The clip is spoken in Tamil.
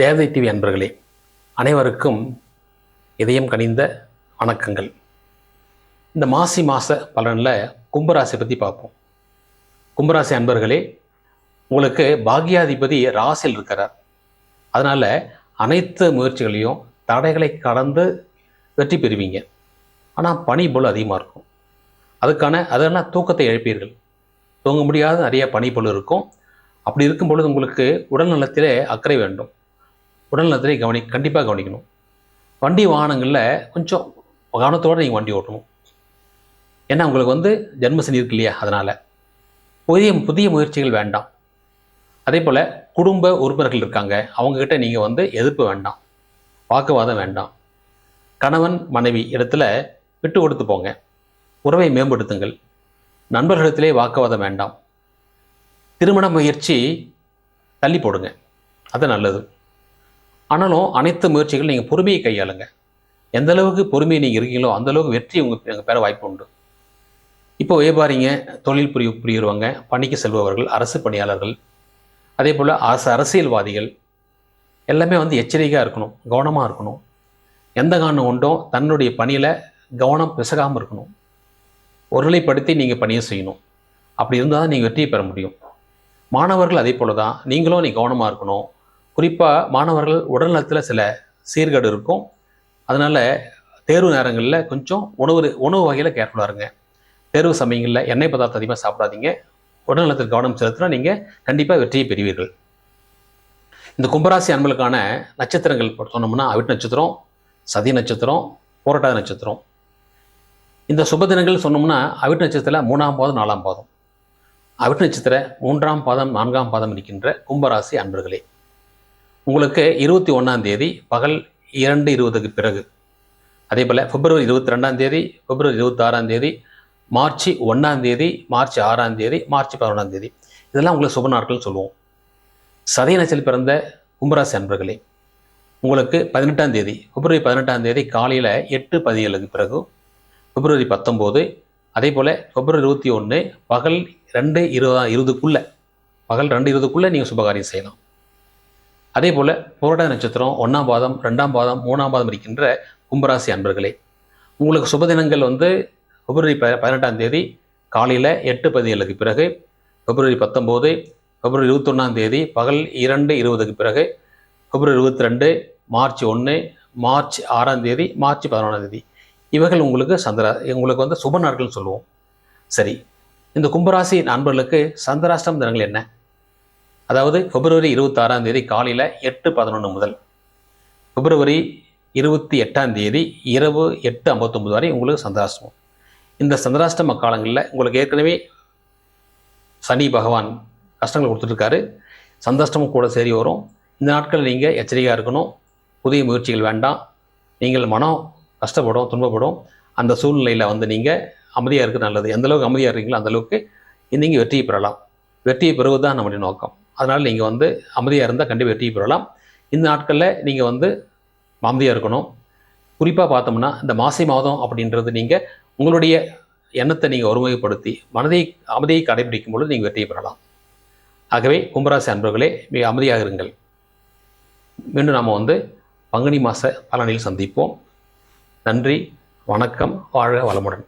தேவதை டிவி அன்பர்களே அனைவருக்கும் இதயம் கனிந்த வணக்கங்கள். இந்த மாசி மாத பலனில் கும்பராசி பற்றி பார்ப்போம். கும்பராசி அன்பர்களே உங்களுக்கு பாக்யாதிபதி ராசியில் இருக்கிறார். அதனால் அனைத்து முயற்சிகளையும் தடைகளை கடந்து வெற்றி பெறுவீங்க. ஆனால் பனி போல் அதிகமாக இருக்கும். அதுக்கான அதெல்லாம் தூக்கத்தை இழப்பீர்கள். தூங்க முடியாத நிறைய பனி போல் இருக்கும். அப்படி இருக்கும் பொழுது உங்களுக்கு உடல் நலத்திலே அக்கறை வேண்டும். உடல் நலத்திலே கவனி கண்டிப்பாக கவனிக்கணும். வண்டி வாகனங்களில் கொஞ்சம் கவனத்தோடு நீங்கள் வண்டி ஓட்டணும். ஏன்னா உங்களுக்கு வந்து ஜென்மசனி இருக்கு இல்லையா? அதனால். புதிய புதிய முயற்சிகள் வேண்டாம். அதே போல் குடும்ப உறுப்பினர்கள் இருக்காங்க. அவங்கக்கிட்ட நீங்கள் வந்து எதிர்ப்பு வேண்டாம். வாக்குவாதம் வேண்டாம். கணவன் மனைவி இடத்துல விட்டு கொடுத்து போங்க. உறவை மேம்படுத்துங்கள். நண்பர்களிடத்திலே வாக்குவாதம் வேண்டாம். திருமண முயற்சி தள்ளி போடுங்க. அது நல்லது. ஆனாலும் அனைத்து முயற்சிகளும் நீங்கள் பொறுமையை கையாளுங்க. எந்த அளவுக்கு பொறுமையை நீங்கள் இருக்கீங்களோ அந்த அளவுக்கு வெற்றி உங்கள் பெற வாய்ப்பு உண்டு. இப்போ வியாபாரிங்க தொழில் புரிய புரியுறவங்க பணிக்கு செல்பவர்கள் அரசு பணியாளர்கள் அதே போல் அரசு அரசியல்வாதிகள் எல்லாமே வந்து எச்சரிக்கையாக இருக்கணும் கவனமாக இருக்கணும். எந்த காரணம் உண்டோ தன்னுடைய பணியில் கவனம் பிசகாமல் இருக்கணும். ஒருநிலைப்படுத்தி நீங்கள் பணியை செய்யணும். அப்படி இருந்தால் தான் நீங்கள் வெற்றியை பெற முடியும். மாணவர்கள் அதே போல் தான் நீங்களும் நீ கவனமாக இருக்கணும். குறிப்பாக மாணவர்கள் உடல்நலத்தில் சில சீர்கேடு இருக்கும். அதனால் தேர்வு நேரங்களில் கொஞ்சம் உணவு உணவு வகையில் கேர்ஃபுல்லாக இருங்க. தேர்வு சமயங்களில் எண்ணெய் பதார்த்தம் அதிகமாக சாப்பிடாதீங்க. உடல்நலத்தில் கவனம் செலுத்தினா நீங்கள் கண்டிப்பாக வெற்றியை பெறுவீர்கள். இந்த கும்பராசி அன்பளுக்கான நட்சத்திரங்கள் சொன்னோம்னா அவிட் நட்சத்திரம் சதி நட்சத்திரம் போராட்டாத நட்சத்திரம். இந்த சுப தினங்கள் சொன்னோம்னா அவிட் நட்சத்திரத்தில் மூணாம் பாதம் நாலாம் பாதம். அவிட் நட்சத்திர மூன்றாம் பாதம் நான்காம் பாதம் இருக்கின்ற கும்பராசி அன்பர்களே. உங்களுக்கு இருபத்தி ஒன்றாம் தேதி பகல் இரண்டு இருபதுக்கு பிறகு. அதே போல் பிப்ரவரி இருபத்தி ரெண்டாம் தேதி பிப்ரவரி இருபத்தாறாம் தேதி மார்ச் ஒன்றாம் தேதி மார்ச் ஆறாம் தேதி மார்ச் பதினொன்றாம் தேதி. இதெல்லாம் உங்களுக்கு சுப நாட்கள் சொல்லுவோம். சதய நட்சத்திரம் பிறந்த கும்பராசி அன்பர்களே உங்களுக்கு பதினெட்டாம் தேதி பிப்ரவரி பதினெட்டாம் தேதி காலையில் எட்டு பதினேழுக்கு பிறகு பிப்ரவரி பத்தொம்போது அதே போல் பிப்ரவரி இருபத்தி ஒன்று பகல் ரெண்டு இருபதா இருபதுக்குள்ளே பகல் ரெண்டு இருபதுக்குள்ளே நீங்கள் சுபகாரியம் செய்யலாம். அதே போல் புரட்டாதி நட்சத்திரம் ஒன்றாம் பாதம் ரெண்டாம் பாதம் மூணாம் பாதம் இருக்கின்ற கும்பராசி அன்பர்களே உங்களுக்கு சுப தினங்கள் வந்து பிப்ரவரி ப பதினெட்டாம் தேதி காலையில் எட்டு பதினேழுக்கு பிறகு பிப்ரவரி பத்தொம்போது பிப்ரவரி இருபத்தொன்னாம் தேதி பகல் இரண்டு இருபதுக்கு பிறகு பிப்ரவரி இருபத்தி ரெண்டு மார்ச் ஒன்று மார்ச் ஆறாம் தேதி மார்ச் பதினொன்றாம் தேதி. இவைகள் உங்களுக்கு சந்திரா உங்களுக்கு வந்து சுப நாட்கள்னு சொல்லுவோம். சரி இந்த கும்பராசி நண்பர்களுக்கு சந்திராஷ்டம் தினங்கள் என்ன? அதாவது பிப்ரவரி இருபத்தாறாம் தேதி காலையில் எட்டு பதினொன்று முதல் பிப்ரவரி இருபத்தி எட்டாம் தேதி இரவு எட்டு ஐம்பத்தொம்பது வரை உங்களுக்கு சந்திராஷ்டமம். இந்த சந்திராஷ்டம காலங்களில் உங்களுக்கு ஏற்கனவே சனி பகவான் கஷ்டங்கள் கொடுத்துட்ருக்காரு. சந்தாஷ்டமும் கூட சரி வரும். இந்த நாட்களில் நீங்கள் எச்சரிக்கையாக இருக்கணும். புதிய முயற்சிகள் வேண்டாம். நீங்கள் மனம் கஷ்டப்படும் துன்பப்படும். அந்த சூழ்நிலையில் வந்து நீங்கள் அமைதியாக இருக்கிறது நல்லது. எந்தளவுக்கு அமைதியாக இருக்கீங்களோ அந்த அளவுக்கு நீங்கள் வெற்றியை பெறலாம். வெற்றியை பெறுவது தான் நம்முடைய நோக்கம். அதனால் நீங்கள் வந்து அமைதியாக இருந்தால் கண்டிப்பாக வெற்றியை பெறலாம் இந்த நாட்களில் நீங்கள் வந்து அமைதியாக இருக்கணும். குறிப்பாக பார்த்தோம்னா இந்த மாசி மாதம் அப்படின்றது நீங்கள் உங்களுடைய எண்ணத்தை நீங்கள் ஒருமுகப்படுத்தி மனதை அமைதியை கடைபிடிக்கும் பொழுது நீங்கள் வெற்றியை பெறலாம் ஆகவே கும்பராசி அன்பர்களே மிக அமைதியாக இருங்கள். மீண்டும் நாம் வந்து பங்குனி மாத பலனில் சந்திப்போம். நன்றி வணக்கம் வாழ்க வளமுடன்.